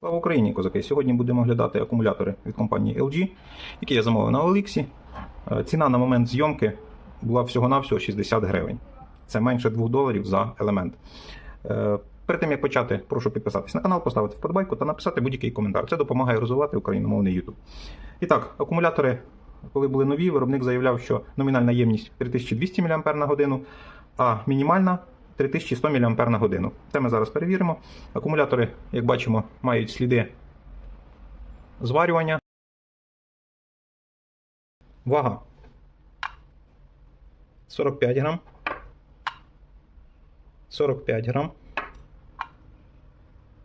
Слава Україні, козаки! Сьогодні будемо оглядати акумулятори від компанії LG, які я замовив на OLX. Е, Ціна на момент зйомки була всього-навсього 60 гривень. Це менше 2 доларів за елемент. Е, Перед тим як почати, прошу підписатись на канал, поставити вподобайку та написати будь-який коментар. Це допомагає розвивати україномовний YouTube. І так, акумулятори, коли були нові, виробник заявляв, що номінальна ємність 3200 мАч а мінімальна 3100 мАч на годину. Це ми зараз перевіримо. Акумулятори, як бачимо, мають сліди зварювання. Вага 45 грам. 45 грам.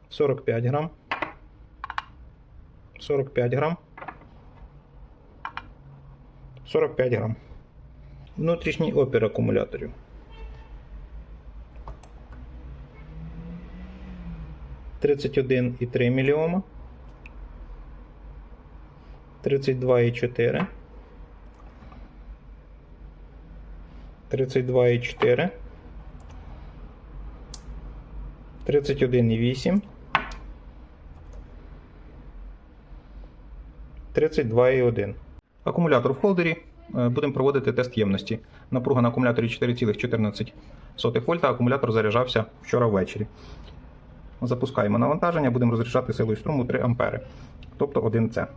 45 грам. 45 грам. 45 грам. Внутрішній опір акумуляторів. 31,3 мільйома, 32,4, 32,4, 31,8, 32,1. Акумулятор в холдері. Е, будемо проводити тест ємності. Напруга на акумуляторі 4,14 В, акумулятор заряджався вчора ввечері. Запускаємо навантаження, будемо розрішати силою струму 3 А, тобто 1 С.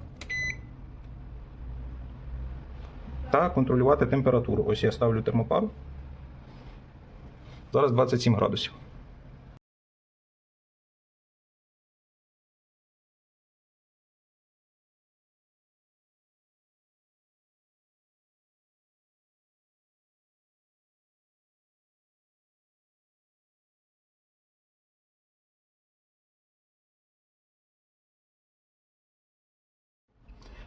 Та контролювати температуру. Ось я ставлю термопару. Зараз 27 градусів.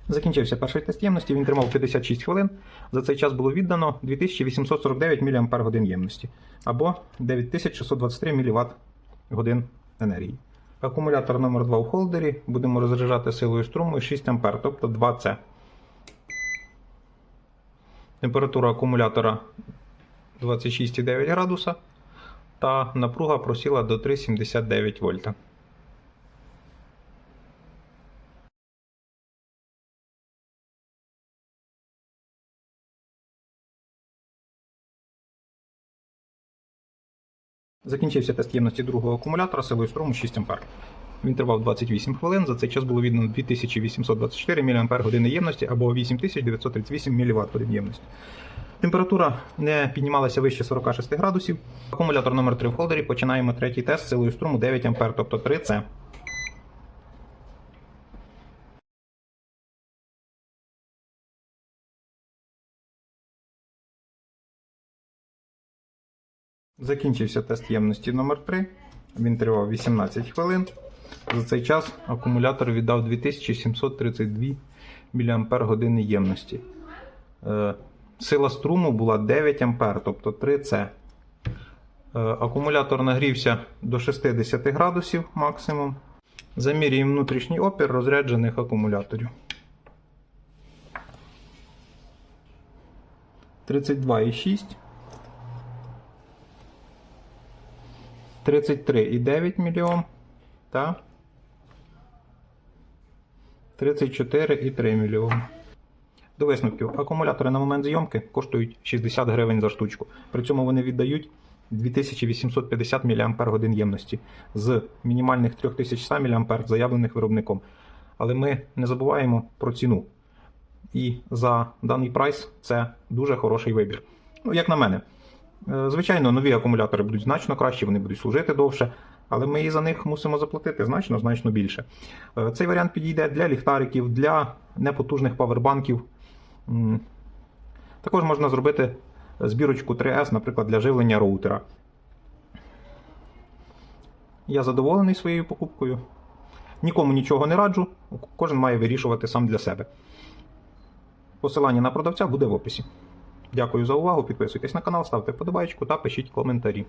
Закінчився перший тест ємності, він тримав 56 хвилин. За цей час було віддано 2849 мАч ємності або 9623 мВт годин енергії. Акумулятор номер 2 в холдері будемо розряджати силою струму 6 А, тобто 2С. Температура акумулятора 26,9 градуса та напруга просіла до 3,79 вольта. Закінчився тест ємності другого акумулятора силою струму 6 А. Він тривав 28 хвилин. За цей час було віддано 2824 мАч ємності або 8938 мВт ємності. Температура не піднімалася вище 46 градусів. Акумулятор номер 3 в холдері. Починаємо третій тест силою струму 9 А, тобто 3 С. Закінчився тест ємності номер 3 Він тривав 18 хвилин. За цей час акумулятор віддав 2732 мАч ємності. Е, Сила струму була 9 А, тобто 3 С. Е, Акумулятор нагрівся до 60 градусів максимум. Замірюємо внутрішній опір розряджених акумуляторів. 32,6. 33,9 мільйон та 34,3 мільйон. До висновків. Акумулятори на момент зйомки коштують 60 гривень за штучку. При цьому вони віддають 2850 мАч ємності з мінімальних 3100 мАч заявлених виробником. Але ми не забуваємо про ціну. І за даний прайс це дуже хороший вибір. Ну, як на мене. Е, Звичайно, нові акумулятори будуть значно кращі, вони будуть служити довше, але ми і за них мусимо заплатити значно значно більше. Е, Цей варіант підійде для ліхтариків, для непотужних павербанків. Також можна зробити збірочку 3S, наприклад, для живлення роутера. Я задоволений своєю покупкою. Нікому нічого не раджу, кожен має вирішувати сам для себе. Посилання на продавця буде в описі. Дякую за увагу. Підписуйтесь на канал, ставте подобайку та пишіть коментарі.